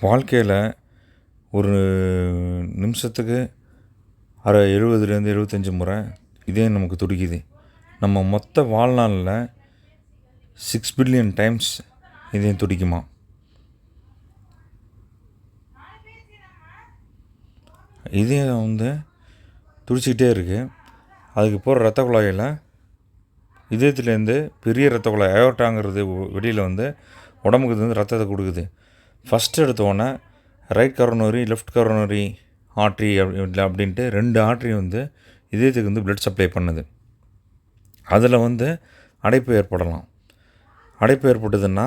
வாழ்க்கையில் ஒரு நிமிஷத்துக்கு அரை எழுபதுலேருந்து எழுபத்தஞ்சி முறை இதயம் நமக்கு துடிக்குது. நம்ம மொத்த வாழ்நாளில் சிக்ஸ் பில்லியன் டைம்ஸ் இதயம் துடிக்குமா? இதயம் வந்து துடிச்சிக்கிட்டே இருக்குது அதுக்கு போகிற ரத்த குழாயில் இதயத்துலேருந்து பெரிய ரத்த குழாய் அயோட்டாங்கிறது வெளியில் வந்து உடம்புக்கு வந்து ரத்தத்தை கொடுக்குது. ஃபஸ்ட்டு எடுத்தோடனே right coronary left coronary artery அப்படி அப்படின்ட்டு ரெண்டு ஆட்ரி வந்து இதயத்துக்கு வந்து பிளட் சப்ளை பண்ணுது. அதில் வந்து அடைப்பு ஏற்படலாம். அடைப்பு ஏற்பட்டதுன்னா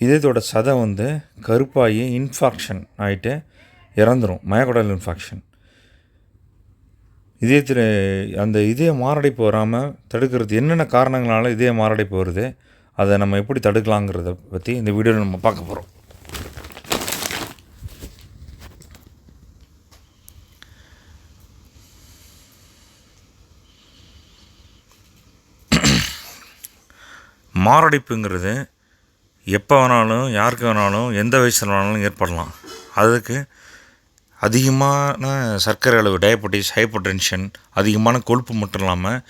இதயத்தோட சதை வந்து கருப்பாகி இன்ஃபாக்ஷன் ஆகிட்டு இறந்துடும் மயக்கடல் இன்ஃபாக்ஷன் இதயத்தில் அந்த இதய மாரடைப்பு வராமல் தடுக்கிறது என்னென்ன காரணங்களால இதய மாரடைப்பு வருது அதை நம்ம எப்படி தடுக்கலாங்கிறத பற்றி இந்த வீடியோவில் நம்ம பார்க்க போகிறோம் மாரடைப்புங்கிறது எப்போ வேணாலும் யாருக்கு வேணாலும் எந்த வயசில் வேணாலும் ஏற்படலாம். அதுக்கு அதிகமான சர்க்கரை அளவு டயபெட்டிஸ் ஹைப்பர் டென்ஷன் அதிகமான கொழுப்பு மட்டும் இல்லாமல்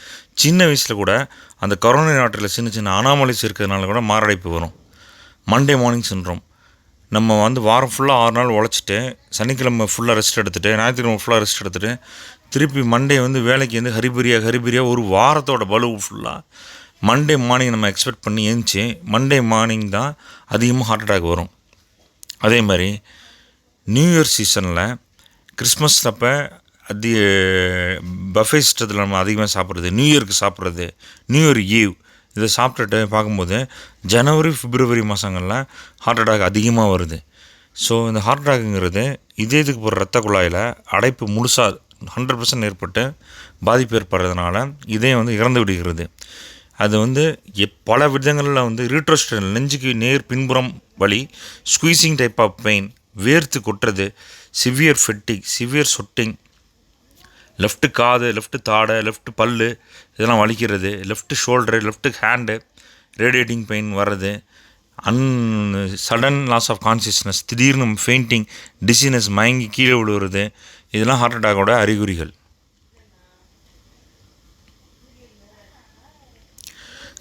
சின்ன வயசில் கூட அந்த கொரோனா நாட்டில் சின்ன சின்ன அனாமலிஸ் இருக்கிறதுனால கூட மாரடைப்பு வரும். மண்டே மார்னிங் சின்ரோம் நம்ம வந்து வாரம் ஃபுல்லாக ஆறு நாள் உழைச்சிட்டு சனிக்கிழமை ஃபுல்லாக ரெஸ்ட் எடுத்துகிட்டு ஞாயிற்றுக்கிழமை ஃபுல்லாக ரெஸ்ட் எடுத்துகிட்டு திருப்பி மண்டே வந்து வேலைக்கு வந்து ஹரிபரியாக ஹரிபரியாக ஒரு வாரத்தோட பலு ஃபுல்லாக மண்டே மார்னிங் நம்ம எக்ஸ்பெக்ட் பண்ணி எழுந்துச்சி மண்டே மார்னிங் தான் அதிகமாக ஹார்ட் அட்டாக் வரும். அதே மாதிரி நியூ இயர் சீசனில் கிறிஸ்மஸ் அப்போ அதி பஃபே சிஸ்டத்தில் நம்ம அதிகமாக சாப்பிட்றது நியூ இயருக்கு சாப்பிட்றது நியூ இயர் ஈவ் இதை சாப்பிட்டுட்டு பார்க்கும்போது ஜனவரி பிப்ரவரி மாதங்களில் ஹார்ட் அட்டாக் அதிகமாக வருது. ஸோ இந்த ஹார்ட் அட்டாக்குங்கிறது இதயத்துக்கு போகிற ரத்த குழாயில் அடைப்பு முழுசாக ஹண்ட்ரட் பர்சன்ட் ஏற்பட்டு பாதிப்பு ஏற்படுறதுனால இதயம் வந்து இறந்து விடுகிறது. அது வந்து எப் பல விதங்களில் வந்து ரீட்ரோஸ்டல் நெஞ்சுக்கு நேர் பின்புறம் வலி ஸ்குவீசிங் டைப் ஆஃப் பெயின் வேர்த்து கொட்டுறது severe fatigue severe sweating left காது லெஃப்ட்டு தாடை லெஃப்ட்டு பல்லு இதெல்லாம் வலிக்கிறது left shoulder left hand radiating pain வர்றது and sudden loss of consciousness திடீர்னு ஃபெயிண்டிங் டிசினஸ் மயங்கி கீழே விழுவுறது இதெல்லாம் ஹார்ட் அட்டாக்கோட அறிகுறிகள்.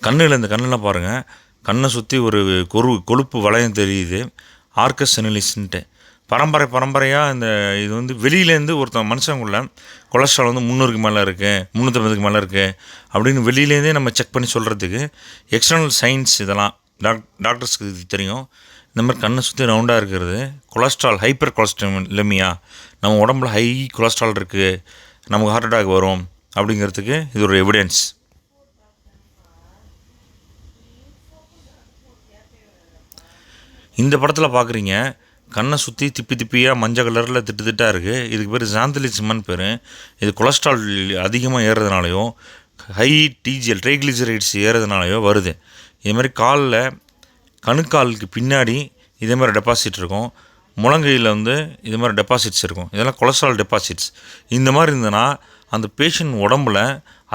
கண்ணில் இந்த கண்ணில் பாருங்கள் கண்ணை சுற்றி ஒரு கொரு கொழுப்பு வளையம் தெரியுது. ஆர்கஸ் செனலிஸ்ன்ட்டு பரம்பரை பரம்பரையாக இந்த இது வந்து வெளியிலேருந்து ஒருத்தன் மனுஷங்குள்ள கொலஸ்ட்ரால் வந்து முந்நூறுக்கு மேலே இருக்குது முந்நூற்றம்பதுக்கு மேலே இருக்குது அப்படின்னு வெளியிலேருந்தே நம்ம செக் பண்ணி சொல்கிறதுக்கு எக்ஸ்டர்னல் சயின்ஸ் இதெல்லாம் டாக் டாக்டர்ஸ்க்கு இது தெரியும். இந்த மாதிரி கண்ணை சுற்றி ரவுண்டாக இருக்கிறது. கொலஸ்ட்ரால் ஹைப்பர் கொலஸ்ட்ரால் இல்லைமையா நம்ம உடம்புல ஹை கொலஸ்ட்ரால் இருக்குது நமக்கு ஹார்ட் அட்டாக் வரும் அப்படிங்கிறதுக்கு இது ஒரு எவிடன்ஸ் இந்த படத்தில் பார்க்குறீங்க கண்ணை சுற்றி திப்பி திப்பியாக மஞ்சள் கலரில் திட்டு திட்டாக இருக்குது இதுக்கு பேர் ஜாந்தலிசிமன் பேர். இது கொலஸ்ட்ரால் அதிகமாக ஏறுறதுனாலையும் ஹை டிஜிஎல் ட்ரைக்ளிசரைட்ஸ் ஏறுறதுனாலையோ வருது. இது மாதிரி காலில் கணுக்காலுக்கு பின்னாடி இதே மாதிரி டெபாசிட் இருக்கும். முழங்கையில் வந்து இது மாதிரி டெபாசிட்ஸ் இருக்கும். இதெல்லாம் கொலஸ்ட்ரால் டெபாசிட்ஸ் இந்த மாதிரி இருந்ததுன்னா அந்த பேஷண்ட் உடம்புல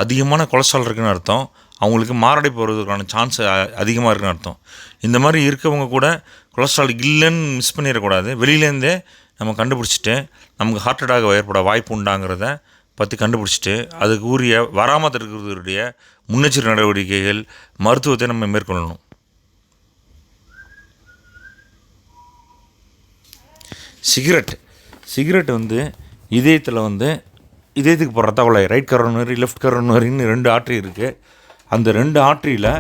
அதிகமான கொலஸ்ட்ரால் இருக்குன்னு அர்த்தம். அவங்களுக்கு மாரடைப்பு வருவதற்கான சான்ஸ் அதிகமாக இருக்குன்னு அர்த்தம். இந்த மாதிரி இருக்கவங்க கூட கொலஸ்ட்ரால் இல்லைன்னு மிஸ் பண்ணிடக்கூடாது. வெளியிலேருந்தே நம்ம கண்டுபிடிச்சிட்டு நமக்கு ஹார்ட் அட்டாக் ஏற்பட வாய்ப்பு உண்டாங்கிறத பற்றி கண்டுபிடிச்சிட்டு அதுக்கு உரிய வராமல் தடுக்கிறதுடைய முன்னெச்சரிக்கை நடவடிக்கைகள் மருத்துவத்தை நம்ம மேற்கொள்ளணும். சிகரெட். சிகரெட் வந்து இதயத்தில் வந்து இதயத்துக்கு போகிற ரத்த ரைட் கரோனரி லெஃப்ட் கரோனரின்னு ரெண்டு ஆட்ரி இருக்குது அந்த ரெண்டு ஆற்றியில்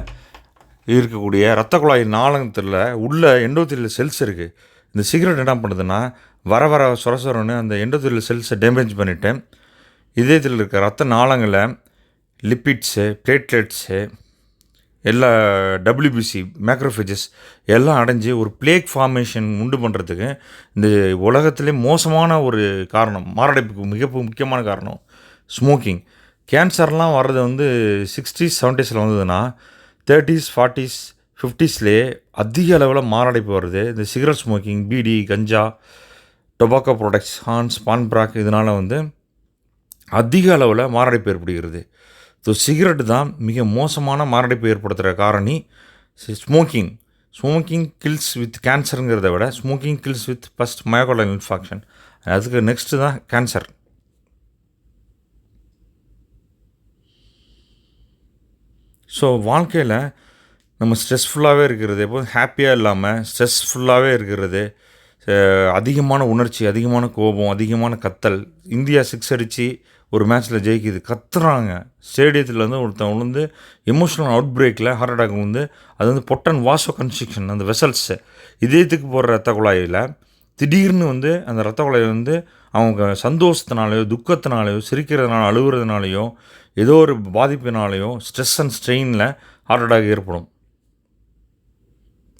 இருக்கக்கூடிய ரத்த குழாய் நாளத்தில் உள்ள எண்டோத்திரியல் செல்ஸ் இருக்குது இந்த சிகரெட் என்ன பண்ணுதுன்னா வர வர சொர சொரன்னு அந்த எண்டோத்திரியல் செல்ஸை டேமேஜ் பண்ணிவிட்டு இதயத்தில் இருக்க ரத்த நாளங்களை லிப்பிட்ஸு பிளேட்லெட்ஸு எல்லா டபிள்யூபிசி மேக்ரோஃபேஜஸ் எல்லாம் அடைஞ்சு ஒரு பிளேக் ஃபார்மேஷன் உண்டு பண்ணுறதுக்கு இந்த உலகத்திலே மோசமான ஒரு காரணம் மாரடைப்புக்கு மிக முக்கியமான காரணம் ஸ்மோக்கிங் கேன்சர்லாம் வர்றது வந்து சிக்ஸ்டீஸ் செவன்ட்டீஸில் வந்ததுன்னா தேர்ட்டிஸ் ஃபார்ட்டிஸ் ஃபிஃப்டிஸ்லேயே அதிக அளவில் மாரடைப்பு வருது. இந்த cigarette smoking beedi ganja tobacco products Hans Panparag இதனால் வந்து அதிக அளவில் மாரடைப்பு ஏற்படுகிறது. ஸோ சிகரெட்டு தான் மிக மோசமான மாரடைப்பு ஏற்படுத்துகிற காரணி ஸ்மோக்கிங் ஸ்மோக்கிங் கில்ஸ் வித் கேன்சருங்கிறத விட smoking kills with first myocardial infarction அதுக்கு நெக்ஸ்ட்டு தான் கேன்சர் ஸோ வாழ்க்கையில் நம்ம ஸ்ட்ரெஸ்ஃபுல்லாகவே இருக்கிறது எப்போதும் ஹாப்பியாக இல்லாமல் ஸ்ட்ரெஸ்ஃபுல்லாகவே இருக்கிறது அதிகமான உணர்ச்சி அதிகமான கோபம் அதிகமான கத்தல். இந்தியா சிக்ஸ் அடித்து ஒரு மேட்ச்சில் ஜெயிக்குது. கத்துறாங்க. ஸ்டேடியத்தில் வந்து ஒருத்தன் விழுந்து எமோஷனல் அவுட் பிரேக்கில் ஹார்ட் அட்டாக் வந்து அது வந்து பொட்டன் வாசோ கன்ஸ்ட்ரக்ஷன் அந்த வெசல்ஸு இதயத்துக்கு போகிற ரத்த குழாயில் திடீர்னு வந்து அந்த ரத்த குழாயில் வந்து அவங்க சந்தோஷத்தினாலேயோ துக்கத்தினாலேயோ சிரிக்கிறதுனால அழுகுறதுனாலையோ ஏதோ ஒரு பாதிப்பினாலேயோ ஸ்ட்ரெஸ் அண்ட் ஸ்ட்ரெயினில் ஹார்ட் அட்டாக் ஏற்படும்.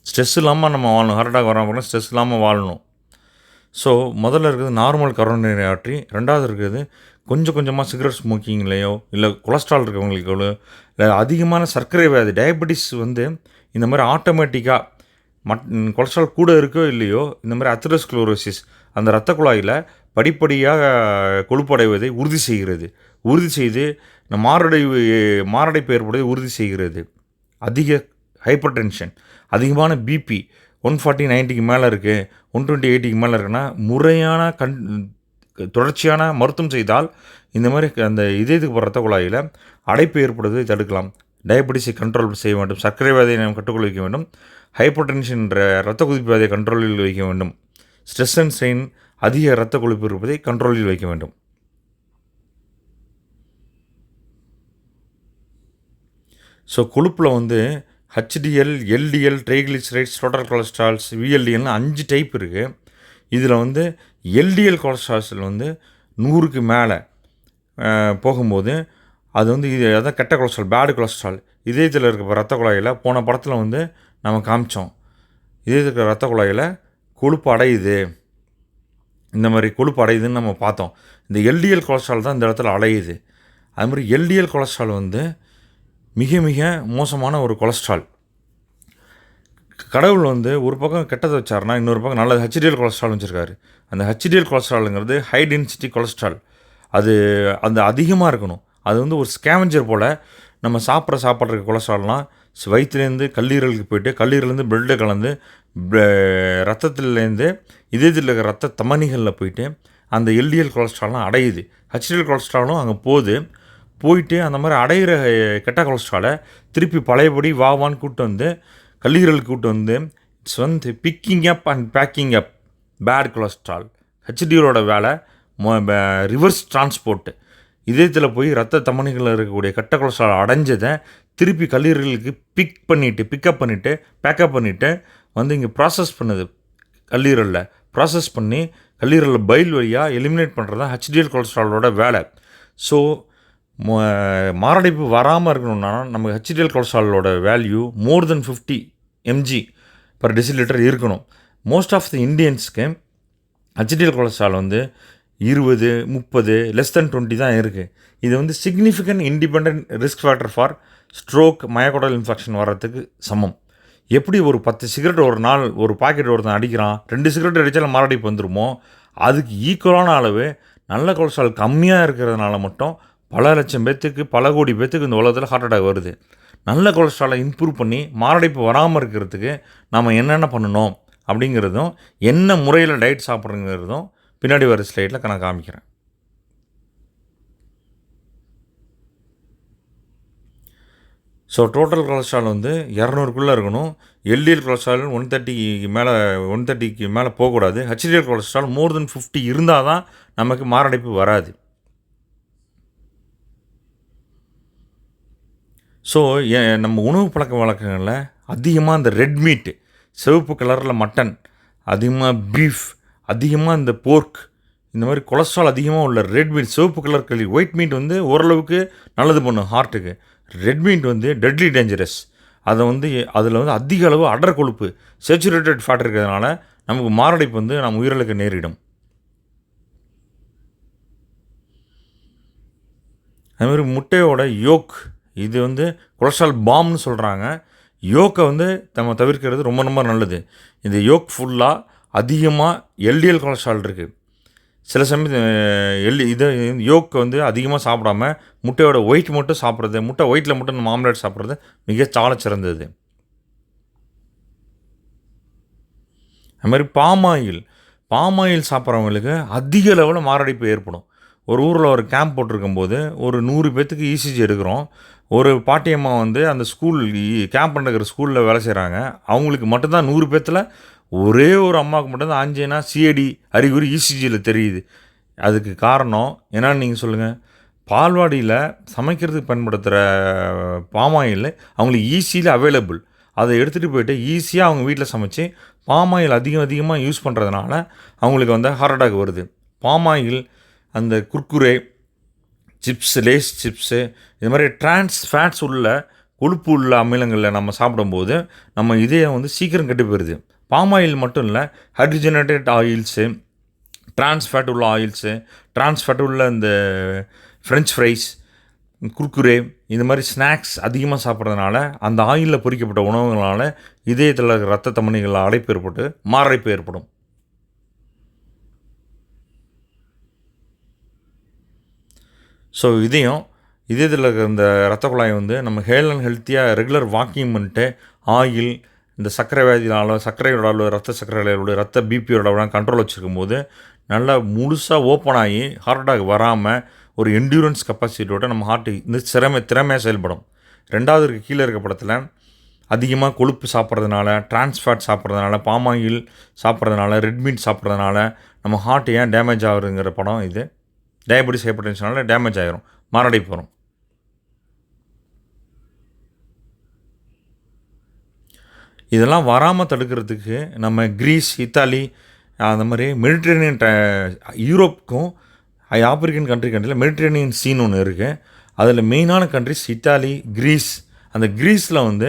ஸ்ட்ரெஸ் இல்லாமல் நம்ம வாழணும். ஹார்ட் அட்டாக் வராமல் ஸ்ட்ரெஸ் இல்லாமல் வாழணும். ஸோ முதல்ல இருக்கிறது நார்மல் கரோனரி ஆற்றி ரெண்டாவது இருக்கிறது கொஞ்சம் கொஞ்சமாக சிகரெட் ஸ்மோக்கிங்லேயோ இல்லை கொலஸ்ட்ரால் இருக்கிறவங்களுக்கோ இல்லை அதிகமான சர்க்கரை வியாதி டயபெட்டிஸ் வந்து இந்த மாதிரி ஆட்டோமேட்டிக்காக மட் கொலஸ்ட்ரால் கூட இருக்கோ இல்லையோ இந்த மாதிரி அத்ரோஸ்க்ளோரோசிஸ் அந்த இரத்த குழாயில் படிப்படியாக கொழுப்படைவதை உறுதி செய்கிறது. உறுதி செய்து இந்த மாரடைவு மாரடைப்பு ஏற்படுவதை உறுதி செய்கிறது. அதிக ஹைப்பர் டென்ஷன் அதிகமான பிபி ஒன் ஃபார்ட்டி நைன்ட்டிக்கு மேலே இருக்குது ஒன் டுவெண்ட்டி எயிட்டிக்கு மேலே இருக்குன்னா முறையான கண் தொடர்ச்சியான மருத்துவம் செய்தால் இந்த மாதிரி அந்த இதயத்துக்கு போகிற ரத்த குழாயில் அடைப்பு ஏற்படுவதை தடுக்கலாம். டயபெட்டிஸை கண்ட்ரோல் செய்ய வேண்டும். சர்க்கரை வியாதியை நாம் கட்டுக்குள் வைக்க வேண்டும். ஹைப்பர் டென்ஷன் என்ற ரத்த குதிப்பு வியாதியை கண்ட்ரோலில் வைக்க வேண்டும். ஸ்ட்ரெஸ் அண்ட் ஸ்ட்ரெயின் அதிக இரத்த கொழுப்பு இருப்பதை கண்ட்ரோலில் வைக்க வேண்டும். ஸோ கொழுப்பில் வந்து HDL LDL triglycerides total cholesterols விஎல்டிஎல்னு அஞ்சு டைப் இருக்குது இதில் வந்து எல்டிஎல் கொலஸ்ட்ரால்ஸில் வந்து நூறுக்கு மேலே போகும்போது அது வந்து இது அதான் கெட்ட கொலஸ்ட்ரால் பேடு கொலஸ்ட்ரால் இதயத்தில் இருக்க ரத்த குழாயில் போன படத்தில் வந்து நம்ம காமிச்சோம். இதயத்தில் இருக்கிற ரத்த குழாயில் கொழுப்பு அடையுது. இந்த மாதிரி கொழுப்பு அடையுதுன்னு நம்ம பார்த்தோம். இந்த எல்டிஎல் கொலஸ்ட்ரால் தான் இந்த இடத்துல அலையுது. அது மாதிரி எல்டிஎல் கொலஸ்ட்ரால் வந்து மிக மிக மோசமான ஒரு கொலஸ்ட்ரால். கடவுள் வந்து ஒரு பக்கம் கெட்டதை வச்சார்னா இன்னொரு பக்கம் நல்லது ஹெச்டிஎல் கொலஸ்ட்ரால் வச்சுருக்காரு. அந்த ஹெச்டிஎல் கொலஸ்ட்ராலுங்கிறது ஹை டென்சிட்டி கொலஸ்ட்ரால். அது அந்த அதிகமாக இருக்கணும். அது வந்து ஒரு ஸ்கேவஞ்சர் போல் நம்ம சாப்பிட்ற சாப்பாடு இருக்க கொலஸ்ட்ரால்னால் வயிற்றுலேருந்து கல்லீரலுக்கு போயிட்டு கல்லீரலேருந்து பிளட்டு கலந்து ரத்தத்துலேருந்து இதயத்தில் இருக்கிற ரத்த தமனிகளில் போயிட்டு அந்த எல்டிஎல் கொலஸ்ட்ரால்லாம் அடையுது. ஹெச்டிஎல் கொலஸ்ட்ராலும் அங்கே போகுது. போயிட்டு அந்த மாதிரி அடையிற கெட்ட கொலஸ்ட்ராலை திருப்பி பழையபடி வாவான்னு கூப்பிட்டு வந்து கல்லீரலுக்கு கூப்பிட்டு வந்து இட்ஸ் வந்து picking up and packing up bad cholesterol ஹெச்டிஎலோட வேலை ரிவர்ஸ் டிரான்ஸ்போர்ட்டு இதயத்தில் போய் ரத்த தமனிகளில் இருக்கக்கூடிய கெட்ட கொலஸ்ட்ரால் அடைஞ்சதை திருப்பி கல்லீரலுக்கு பிக் பண்ணிவிட்டு பிக்கப் பண்ணிவிட்டு பேக்கப் பண்ணிவிட்டு வந்து இங்கே ப்ராசஸ் பண்ணுது கல்லீரலில். ப்ராசஸ் பண்ணி கல்லீரலில் பயில் வழியாக எலிமினேட் பண்ணுறது தான் ஹெச்டிஎல் கொலஸ்ட்ராலோட வேலை. ஸோ மாரடைப்பு வராமல் இருக்கணும்னா நமக்கு HDL கொலஸ்ட்ராலோட value more than fifty mg per decilitre இருக்கணும். மோஸ்ட் ஆஃப் த இண்டியன்ஸ்க்கு ஹெச்டிஎல் கொலஸ்ட்ரால் வந்து இருபது முப்பது லெஸ் தென் டுவெண்ட்டி தான் இருக்குது இது வந்து significant independent risk factor for stroke myocardial infection வர்றதுக்கு சமம். எப்படி ஒரு பத்து சிகரெட் ஒரு நாள் ஒரு பாக்கெட் ஒருத்தன் அடிக்கிறான் ரெண்டு சிகரெட் அடித்தாலும் மாரடைப்பு வந்துருமோ அதுக்கு ஈக்குவலான அளவு நல்ல கொலஸ்ட்ரால் கம்மியாக இருக்கிறதுனால மட்டும் பல லட்சம் பேர்த்துக்கு பல கோடி பேர்த்துக்கு இந்த உலகத்தில் ஹார்ட் அட்டாக் வருது. நல்ல கொலஸ்ட்ராலை இம்ப்ரூவ் பண்ணி மாரடைப்பு வராமல் இருக்கிறதுக்கு நம்ம என்னென்ன பண்ணணும் அப்படிங்கிறதும் என்ன முறையில் டயட் சாப்பிட்றங்கிறதும் பின்னாடி வர ஸ்லைடில் நான் காமிக்கிறேன். ஸோ டோட்டல் கொலஸ்ட்ரால் வந்து இரநூறுக்குள்ளே இருக்கணும். எல்டிஎல் கொலஸ்ட்ரால் ஒன் தேர்ட்டிக்கு மேலே ஒன் தேர்ட்டிக்கு மேலே போகக்கூடாது. HDL cholesterol more than fifty இருந்தால் தான் நமக்கு மாரடைப்பு வராது. ஸோ நம்ம உணவு பழக்க வழக்கங்களில் அதிகமாக இந்த ரெட் மீட்டு சிவப்பு கலரில் மட்டன் அதிகமாக பீஃப் அதிகமாக இந்த போர்க் இந்த மாதிரி கொலஸ்ட்ரால் அதிகமாக உள்ள ரெட் மீட் சிவப்பு கலர் கழி ஒயிட் மீட் வந்து ஓரளவுக்கு நல்லது பண்ணும் ஹார்ட்டுக்கு ரெட் மீட் வந்து டெட்லி டேஞ்சரஸ் அதை வந்து அதில் வந்து அதிக அளவு அடர் கொழுப்பு சேச்சுரேட்டட் ஃபேட் இருக்கிறதுனால நமக்கு மாரடைப்பு வந்து நம்ம உயிரிழக்க நேரிடும். அதுமாதிரி முட்டையோட யோக் இது வந்து கொலஸ்ட்ரால் பாம்னு சொல்கிறாங்க யோக்கை வந்து நம்ம தவிர்க்கிறது ரொம்ப ரொம்ப நல்லது. இந்த யோக் ஃபுல்லாக அதிகமாக எல்டிஎல் கொலஸ்ட்ரால் இருக்குது சில சமயம் எல் இதை யோக்கை வந்து அதிகமாக சாப்பிடாம முட்டையோட ஒயிட் மட்டும் சாப்பிட்றது முட்டை ஒயிட்டில் மட்டும் நம்ம ஆம்லேட் சாப்பிட்றது மிக சால சிறந்தது. அது மாதிரி பாமாயில் பாமாயில் சாப்பிட்றவங்களுக்கு அதிக லெவலில் மாரடைப்பு ஏற்படும். ஒரு ஊரில் ஒரு கேம்ப் போட்டிருக்கும்போது ஒரு நூறு பேர்த்துக்கு இசிஜி எடுக்கிறோம். ஒரு பாட்டியம்மா வந்து அந்த ஸ்கூல் கேம்ப் பண்ணுற ஸ்கூலில் வேலை செய்கிறாங்க அவங்களுக்கு மட்டும்தான் நூறு பேர்த்தில் ஒரே ஒரு அம்மாவுக்கு மட்டும்தான் ஆஞ்சேனா சிஏடி அறிகுறி இசிஜியில் தெரியுது. அதுக்கு காரணம் என்னன்னு நீங்கள் சொல்லுங்கள் பால்வாடியில் சமைக்கிறதுக்கு பயன்படுத்துகிற பாமாயில் அவங்களுக்கு ஈஸியில் அவைலபிள் அதை எடுத்துகிட்டு போயிட்டு ஈஸியாக அவங்க வீட்டில் சமைச்சு பாமாயில் அதிகம் அதிகமாக யூஸ் பண்ணுறதுனால அவங்களுக்கு வந்து ஹார்ட் அட்டாக் வருது. பாமாயில் அந்த குர்குரே சிப்ஸ் லேஸ் சிப்ஸு இது மாதிரி ட்ரான்ஸ் ஃபேட்ஸ் உள்ள கொழுப்பு உள்ள அமிலங்களில் நம்ம சாப்பிடும்போது நம்ம இதயம் வந்து சீக்கிரம் கெட்டு போயிடுது ஆயில் மட்டும் இல்லை ஹைட்ரஜனேட்டட் ஆயில்ஸு டிரான்ஸ்ஃபேட் உள்ள ஆயில்ஸு ட்ரான்ஸ்ஃபேட் உள்ள இந்த ஃப்ரெஞ்ச் ஃப்ரைஸ் குர்குரே இந்த மாதிரி ஸ்நாக்ஸ் அதிகமாக சாப்பிட்றதுனால அந்த ஆயிலில் பொறிக்கப்பட்ட உணவுகளால் இதயத்தில் இருக்கிற ரத்த தமணிகளில் அடைப்பு ஏற்பட்டு மாரடைப்பு ஏற்படும். ஸோ இதையும் இதயத்தில் இருக்கிற இந்த ரத்த குழாய் வந்து நம்ம ஹேல் அண்ட் ஹெல்த்தியாக ரெகுலர் வாக்கிங் பண்ணிட்டு ஆயில் இந்த சர்க்கரை வியாதினால சர்க்கரையோட அளவு ரத்த சர்க்கரை அளவு ரத்த பிபியோட அளவுலாம் கண்ட்ரோல் வச்சுருக்கும் போது நல்லா முழுசாக ஓப்பன் ஆகி ஹார்ட் அட்டாக் வராமல் ஒரு என்டியூரன்ஸ் கெப்பாசிட்டியோட நம்ம ஹார்ட் இந்த திறமை திறமையாக செயல்படும். ரெண்டாவது இருக்க கீழே இருக்க படத்தில் அதிகமாக கொழுப்பு சாப்பிட்றதுனால டிரான்ஸ்ஃபேட் சாப்பிட்றதுனால பாமாயில் சாப்பிட்றதுனால ரெட் மீட் சாப்பிட்றதுனால நம்ம ஹார்ட் ஏன் டேமேஜ் ஆகுதுங்கிற படம் இது. டயபெட்டிஸ் ஹைப்பர்டென்ஷனால டேமேஜ் ஆகிரும் மாரடைப்பு வரும். இதெல்லாம் வராமல் தடுக்கிறதுக்கு நம்ம கிரீஸ் இத்தாலி அந்த மாதிரி மெடிட்ரேனியன் யூரோப்புக்கும் ஆப்பிரிக்கன் கண்ட்ரி கண்ட்ரியில் மெடிட்ரேனியன் சீன் ஒன்று இருக்குது அதில் மெயினான கண்ட்ரிஸ் இத்தாலி கிரீஸ் அந்த கிரீஸில் வந்து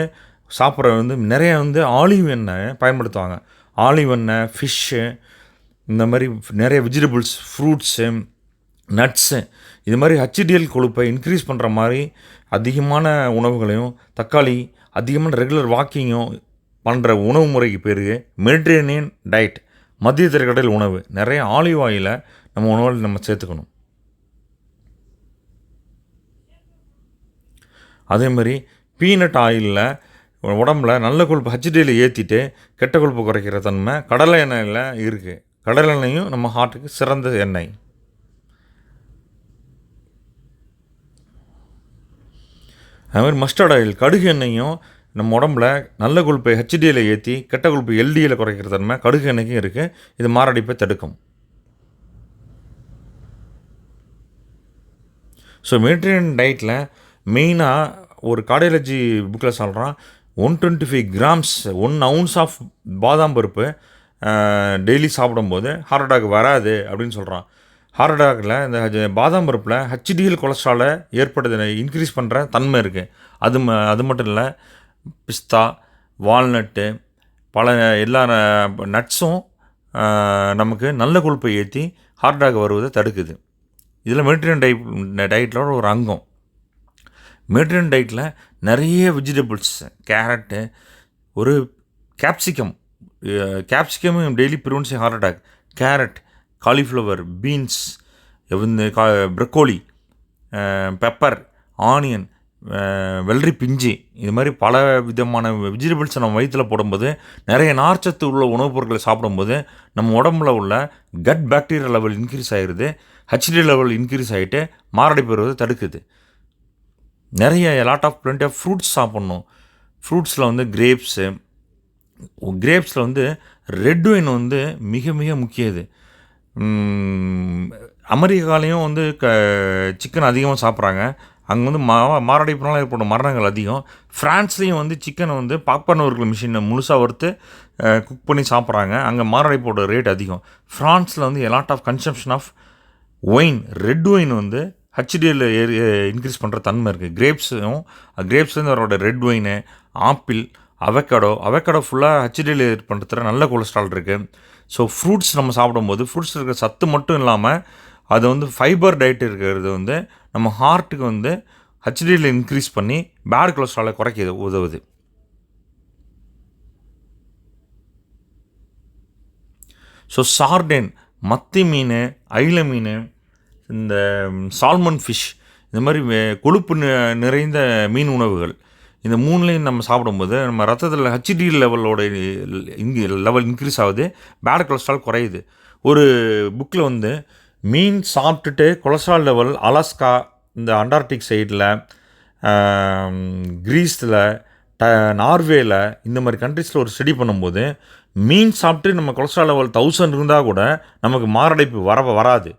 சாப்பிட்ற வந்து நிறைய வந்து ஆலிவ் எண்ணெய் பயன்படுத்துவாங்க. ஆலிவ் எண்ணெய் ஃபிஷ்ஷு இந்த மாதிரி நிறைய வெஜிடபிள்ஸ் ஃப்ரூட்ஸு நட்ஸு இது மாதிரி ஹச்டிஎல் கொழுப்பை இன்க்ரீஸ் பண்ணுற மாதிரி அதிகமான உணவுகளையும் தக்காளி அதிகமான ரெகுலர் வாக்கிங்கும் பண்ணுற உணவு முறைக்கு பேர் மெடிட்ரேனியன் டயட் மத்திய திரைக்கடையில் உணவு. நிறைய ஆலிவ் ஆயிலை நம்ம உணவில் நம்ம சேர்த்துக்கணும். அதே மாதிரி பீனட் ஆயிலில் உடம்புல நல்ல கொழுப்பு ஹச்டியில் ஏற்றிட்டு கெட்ட கொழுப்பு குறைக்கிற தன்மை கடலை எண்ணெயில் இருக்குது கடலை எண்ணெயும் நம்ம ஹார்ட்டுக்கு சிறந்த எண்ணெய். அது மாதிரி மஸ்டர்ட் ஆயில் கடுகு எண்ணெயும் நம்ம உடம்புல நல்ல கொழுப்பை ஹெச்டியில் ஏற்றி கெட்ட கொழுப்பு எல்டியில் குறைக்கிற தன்மை கடுகு எண்ணெய்க்கும் இருக்குது இது மாரடைப்பை தடுக்கும். ஸோ மெடிட்ரேனியன் டயட்டில் மெயினாக ஒரு கார்டியாலஜி புக்கில் சொல்கிறான் one twenty five grams one ounce of பாதாம் பருப்பு டெய்லி சாப்பிடும்போது ஹார்ட் அட்டாக் வராது அப்படின்னு சொல்கிறான் ஹார்ட் இந்த பாதாம் பருப்பில் ஹச்டிஎல் கொலஸ்ட்ராலை ஏற்படுது இன்க்ரீஸ் பண்ணுற தன்மை இருக்குது அது ம அது மட்டும் இல்லை பிஸ்தா வால்நட்டு பல எல்லா நட்ஸும் நமக்கு நல்ல கொழுப்பை ஏற்றி ஹார்ட் அட்டாக் வருவதை தடுக்குது. இதில் மெடிட்ரேன் டை டயட்டில் ஒரு அங்கம். மெடிட்ரேன் டயட்டில் நிறைய வெஜிடபிள்ஸ் கேரட்டு ஒரு capsicum கேப்சிகமும் daily prevents heart attack carrot cauliflower beans இந்த கா ப்ரக்கோலி பெப்பர் ஆனியன் வெள்ளரி பிஞ்சு இது மாதிரி பல விதமான வெஜிடபிள்ஸை நம்ம வயிற்றில் போடும்போது நிறைய நார்ச்சத்து உள்ள உணவுப் பொருட்களை சாப்பிடும்போது நம்ம உடம்புல உள்ள கட் பாக்டீரியா லெவல் இன்க்ரீஸ் ஆகிருது ஹெச்டி லெவல் இன்க்ரீஸ் ஆகிட்டு மாரடைப்பு வருவதை தடுக்குது. நிறைய lot of plenty of fruits சாப்பிட்ணும். ஃப்ரூட்ஸில் வந்து கிரேப்ஸு கிரேப்ஸில் வந்து ரெட் ஒயின் வந்து மிக மிக முக்கிய இது. அமெரிக்காலையும் வந்து க சிக்கன் அதிகமாக சாப்பிட்றாங்க. அங்கே வந்து மா மாரடைப்புனால ஏற்படும் மரணங்கள் அதிகம். ஃப்ரான்ஸ்லேயும் வந்து சிக்கனை வந்து பாப்கார்ன் வறுக்கிற மிஷினை முழுசாக வறுத்து குக் பண்ணி சாப்பிட்றாங்க. அங்கே மாரடைப்போட ரேட் அதிகம். ஃப்ரான்ஸில் வந்து lot of consumption of wine red wine வந்து ஹச்டிஎல் ஏறி இன்க்ரீஸ் பண்ணுற தன்மை இருக்குது கிரேப்ஸும் கிரேப்ஸ்லேருந்து அவரோட red wine apple avocado avocado ஃபுல்லாக ஹச்டிஎல் பண்ணுறதுல நல்ல கொலஸ்ட்ரால் இருக்குது ஸோ ஃப்ரூட்ஸ் நம்ம சாப்பிடும்போது ஃப்ரூட்ஸ் இருக்கிற சத்து மட்டும் இல்லாமல் அது வந்து ஃபைபர் டயட் இருக்கிறது வந்து நம்ம ஹார்ட்டுக்கு வந்து ஹெச்டியில் இன்க்ரீஸ் பண்ணி பேட் கொலஸ்ட்ராலை குறைக்க உதவுது. ஸோ சார்டேன் மத்தி மீன் ஐல மீன் இந்த சால்மன் ஃபிஷ் இந்த மாதிரி வே- கொழுப்பு நிறைந்த மீன் உணவுகள். இந்த மூணுலையும் நம்ம சாப்பிடும்போது நம்ம ரத்தத்தில் ஹச்டி லெவலோட இங்கே லெவல் இன்க்ரீஸ் ஆகுது. பேட் கொலஸ்ட்ரால் குறையுது. ஒரு புக்கில் வந்து மீன் சாப்பிட்டுட்டு கொலஸ்ட்ரால் லெவல் அலாஸ்கா இந்த அண்டார்டிக் சைடில் கிரீஸில் ட நார்வேல இந்த மாதிரி கண்ட்ரீஸில் ஒரு ஸ்டடி பண்ணும்போது மீன் சாப்பிட்டு நம்ம கொலஸ்ட்ரால் லெவல் தௌசண்ட் இருந்தால் கூட நமக்கு மாரடைப்பு வர வராது.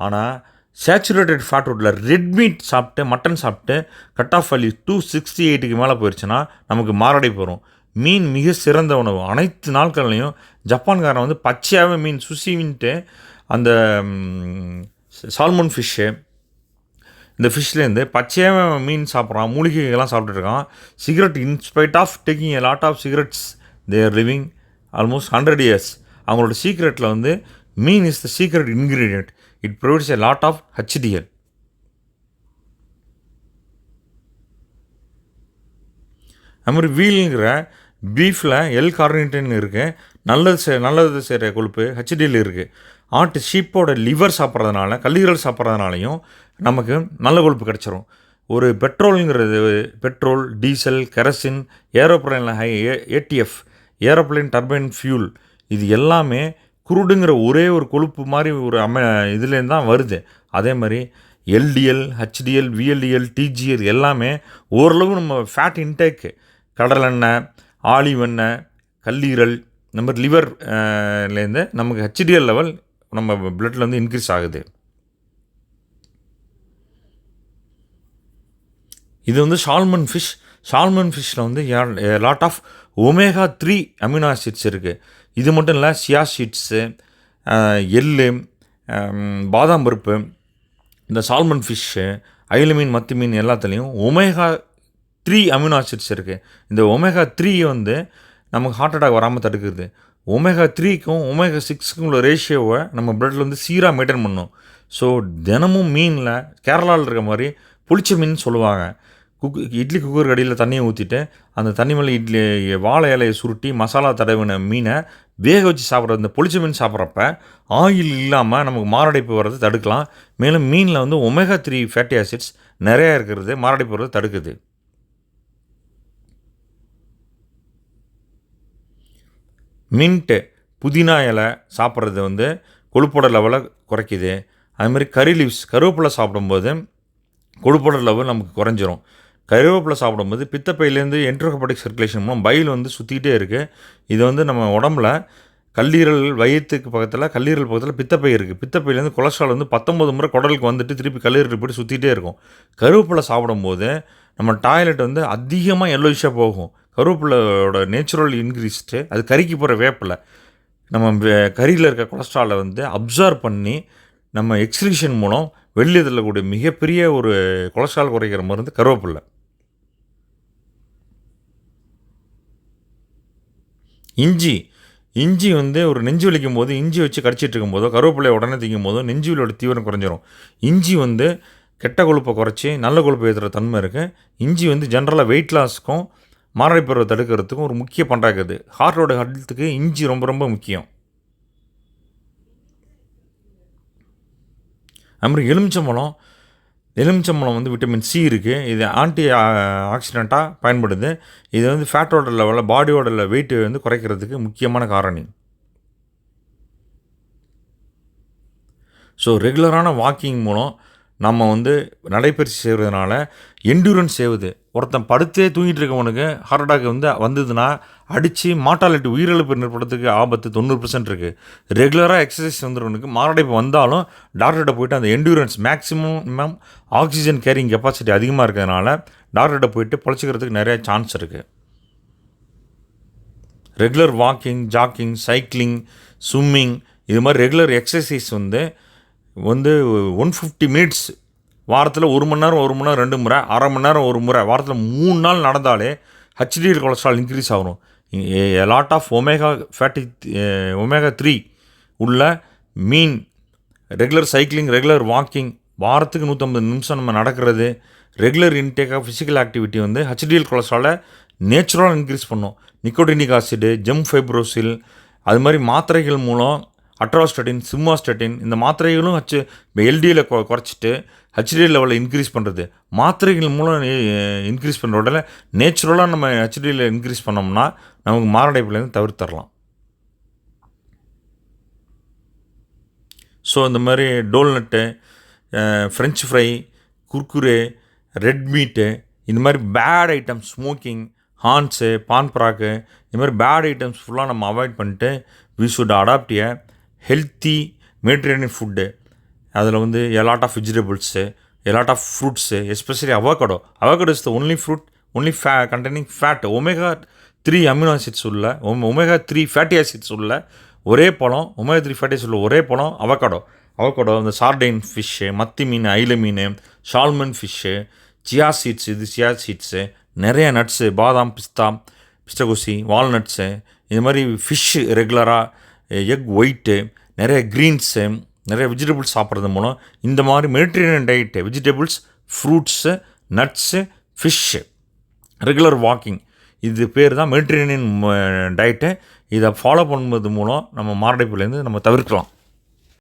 ஆனால் சேச்சுரேட்டட் ஃபேட் ஃபுட்டில் ரெட் மீட் சாப்பிட்டு மட்டன் சாப்பிட்டு cut off value two sixty எயிட்டுக்கு மேலே போயிடுச்சுன்னா நமக்கு மாரடைப்பு வரும். மீன் மிக சிறந்த உணவு. அனைத்து நாட்கள்லையும் ஜப்பான்காரன் வந்து பச்சையாகவே மீன் சுசின்ட்டு அந்த சால்மன் ஃபிஷ்ஷு இந்த ஃபிஷ்லேருந்து பச்சையாக மீன் சாப்பிட்றான் மூலிகைகள்லாம் சாப்பிட்டுருக்கான் cigarette in spite of taking a lot of cigarettes their living almost hundred years அவங்களோட சீக்ரெட்டில் வந்து மீன் is the secret ingredient it provides a lot of HDL அது மாதிரி வீலுங்கிற பீஃபில் எல் கார்னிட்டின் இருக்குது நல்லது செ நல்லது செய்கிற கொழுப்பு ஹெச்டியில் இருக்குது ஆட்டு ஷீப்போட லிவர் சாப்பிட்றதுனால கல்லீரல் சாப்பிட்றதுனாலையும் நமக்கு நல்ல கொழுப்பு கிடச்சிரும். ஒரு பெட்ரோலுங்கிறது petrol diesel kerosene ஏரோப்ளைனில் high ATF aeroplane turbine fuel இது எல்லாமே குருடுங்கிற ஒரே ஒரு கொழுப்பு மாதிரி ஒரு அம இதுலேருந்து தான் வருது. அதே மாதிரி எல்டிஎல் ஹெச்டிஎல் விஎல்டிஎல் டிஜிஎல் எல்லாமே ஓரளவு நம்ம ஃபேட் இன்டேக்கு கடலெண்ணெய் ஆலிவ் எண்ணெய் கல்லீரல் இந்த மாதிரி லிவர்லேருந்து நமக்கு ஹெச்டிஎல் லெவல் நம்ம பிளட்டில் வந்து இன்க்ரீஸ் ஆகுது. இது வந்து சால்மன் ஃபிஷ் சால்மன் ஃபிஷ்ஷில் வந்து lot of omega three amino acids இருக்குது இது மட்டும் இல்லை சியா சீட்ஸு எள்ளு பாதாம் பருப்பு இந்த சால்மன் ஃபிஷ்ஷு அயில மீன் மத்தி மீன் எல்லாத்துலேயும் ஒமேகா த்ரீ அமினோ ஆசிட்ஸ் இருக்குது இந்த ஒமேகா த்ரீ வந்து நமக்கு ஹார்ட் அட்டாக் வராமல் தடுக்குது. ஒமேகா த்ரீக்கும் ஒமேகா சிக்ஸுக்கும் உள்ள ரேஷியோவை நம்ம பிளட்டில் வந்து சீராக மெயின்டைன் பண்ணும். ஸோ தினமும் மீனில் கேரளாவில் இருக்க மாதிரி புளிச்ச மீன் சொல்லுவாங்க. குக் இட்லி குக்கர் கடியில் தண்ணியை ஊற்றிட்டு அந்த தண்ணி மேலே இட்லி வாழை இலையை சுருட்டி மசாலா தடவின மீனை வேக வச்சு சாப்பிட்ற இந்த புளிச்ச மீன் சாப்பிட்றப்ப ஆயில் இல்லாமல் நமக்கு மாரடைப்பு வர்றது தடுக்கலாம். மேலும் மீனில் வந்து ஒமேகா த்ரீ ஃபேட்டி ஆசிட்ஸ் நிறையா இருக்கிறது மாரடைப்பு வர்றது தடுக்குது. மின்ட்டு புதினா இலை சாப்பிட்றது வந்து கொழுப்போட லெவலை குறைக்குது. அதுமாதிரி கறி லீவ்ஸ் கருவேப்பிலை சாப்பிடும்போது கொழுப்போட லெவல் நமக்கு குறைஞ்சிரும். கருவேப்பிலை சாப்பிடும்போது பித்தப்பையிலேருந்து என்ட்ரோகபடிக் சர்க்குலேஷன் மூலம் பயில் வந்து சுற்றிக்கிட்டே இருக்குது இது வந்து நம்ம உடம்புல கல்லீரல் வயிற்றுக்கு பக்கத்தில் கல்லீரல் பக்கத்தில் பித்தப்பை இருக்குது பித்தப்பையிலேருந்து கொலஸ்ட்ரால் வந்து பத்தொம்பது முறை குடலுக்கு வந்துட்டு திருப்பி கல்லீரல் போய்ட்டு சுற்றிட்டே இருக்கும். கருவேப்பிலை சாப்பிடும்போது நம்ம டாய்லெட் வந்து அதிகமாக எல்லோயிஷாக போகும். கருவேப்பிலோட நேச்சுரல் இன்க்ரீஸ்டு அது கறிக்கு போகிற வேப்பில். நம்ம கறியில் இருக்க கொலஸ்ட்ராலை வந்து அப்சர்வ் பண்ணி நம்ம எக்ஸ்கிரிஷன் மூலம் வெளியே தள்ளக்கூடிய மிகப்பெரிய ஒரு கொலஸ்ட்ரால் குறைக்கிற மருந்து கருவேப்பில்லை இஞ்சி. இஞ்சி வந்து ஒரு நெஞ்சு வலிக்கும் போது இஞ்சி வச்சு கடிச்சிட்டு இருக்கும்போதோ கருவேப்பிலையை உடனே திங்கும் போதோ நெஞ்சு வலியோட தீவிரம் குறைஞ்சிரும். இஞ்சி வந்து கெட்ட கொழுப்பை குறைச்சி நல்ல கொழுப்பை ஏற்றுற தன்மை இருக்குது இஞ்சி வந்து ஜென்ரலாக வெயிட் லாஸ்க்கும் மாரடைப்பருவை தடுக்கிறதுக்கும் ஒரு முக்கிய பண்டாக்குது ஹார்ட்டோட ஹெல்த்துக்கு இஞ்சி ரொம்ப ரொம்ப முக்கியம். அது மாதிரி எலுமிச்சம்பழம் எலுமிச்சம்பழம் வந்து விட்டமின் சி இருக்குது இது ஆன்டி uh, ஆக்சிடெண்ட்டாக பயன்படுது. இது வந்து ஃபேட்டோட லெவலில் பாடியோட வெயிட் வந்து குறைக்கிறதுக்கு முக்கியமான காரணி. ஸோ ரெகுலரான வாக்கிங் மூலம் நம்ம வந்து நடைபயிற்சி செய்கிறதுனால என்டூரன்ஸ் செய்வது ஒருத்தன் படுத்தே தூங்கிட்டு இருக்கவனுக்கு ஹார்ட் அட்டாக் வந்து வந்ததுன்னா அடித்து மாட்டாலிட்டி உயிரிழப்பு ஏற்படுறதுக்கு ஆபத்து தொண்ணூறு பர்சன்ட் இருக்குது ரெகுலராக எக்ஸசைஸ் வந்துடுவனுக்கு மாரடைப்பு வந்தாலும் டாக்டர்கிட்ட போயிட்டு அந்த endurance maximum oxygen carrying capacity அதிகமாக இருக்கிறதுனால டாக்டர்கிட்ட போயிட்டு பொழைச்சிக்கிறதுக்கு நிறையா சான்ஸ் இருக்குது regular walking jogging cycling swimming இது மாதிரி ரெகுலர் எக்ஸசைஸ் வந்து வந்து ஒன் ஃபிஃப்டி மினிட்ஸ் வாரத்தில் ஒரு மணி நேரம் ஒரு மணி நேரம் ரெண்டு முறை அரை மணி நேரம் ஒரு முறை வாரத்தில் மூணு நாள் நடந்தாலே ஹச்டிஎல் கொலஸ்ட்ரால் இன்க்ரீஸ் ஆகும். Lot of omega fatty omega three உள்ள மீன் ரெகுலர் சைக்கிளிங் ரெகுலர் வாக்கிங் வாரத்துக்கு நூற்றம்பது நிமிஷம் நம்ம நடக்கிறது regular intake of physical activity வந்து ஹச்டிஎல் கொலஸ்ட்ராலை நேச்சுரலாக இன்க்ரீஸ் பண்ணும். நிக்கோடினிக் ஆசிடு ஜெம் ஃபைப்ரோசில் அது மாதிரி மாத்திரைகள் மூலம் அட்ராஸ்டட்டின் சிம்மாஸ்டட்டின் இந்த மாத்திரைகளும் ஹச் எல்டியில் எல்டியில் குறைச்சிட்டு ஹெச்டி லெவலில் இன்க்ரீஸ் பண்ணுறது மாத்திரைகள் மூலம் இன்க்ரீஸ் பண்ணுற உடனே நேச்சுரலாக நம்ம ஹெச்டியில் இன்க்ரீஸ் பண்ணோம்னா நமக்கு மாரடைப்புலேருந்து தவிர்த்தரலாம். ஸோ இந்த மாதிரி doughnut french fry Kurkure red meat இந்த மாதிரி bad item smoking Hans Pan Parag இந்த மாதிரி பேட் ஐட்டம்ஸ் ஃபுல்லாக நம்ம அவாய்ட் பண்ணிட்டு we should adopt healthy Mediterranean food அதில் வந்து a lot of vegetables a lot of fruits especially avocado avocado is the only fruit only fat containing fat omega three amino acids உள்ள omega three fatty acids உள்ள ஒரே பழம் omega three fatty உள்ள ஒரே பழம் அவகடோ அவகடோ இந்த சார்டைன் ஃபிஷ்ஷு மத்தி மீன் ஐல மீன் ஷால்மன் ஃபிஷ்ஷு சியா சீட்ஸ் இது சியா சீட்ஸு நிறைய நட்ஸு பாதாம் பிஸ்தா பிஸ்டகோசி வால்நட்ஸு இது மாதிரி ஃபிஷ்ஷு ரெகுலராக எக் ஒயிட்டு நிறைய க்ரீன்ஸு நிறைய வெஜிடபிள்ஸ் சாப்பிட்றது மூலம் இந்த மாதிரி Mediterranean diet vegetables fruits nuts fish regular walking இது பேர் தான் மெடிட்ரேனியன் டயட்டு eh, இதை ஃபாலோ பண்ணுவது மூலம் நம்ம மாரடைப்புலேருந்து நம்ம தவிர்க்கலாம்.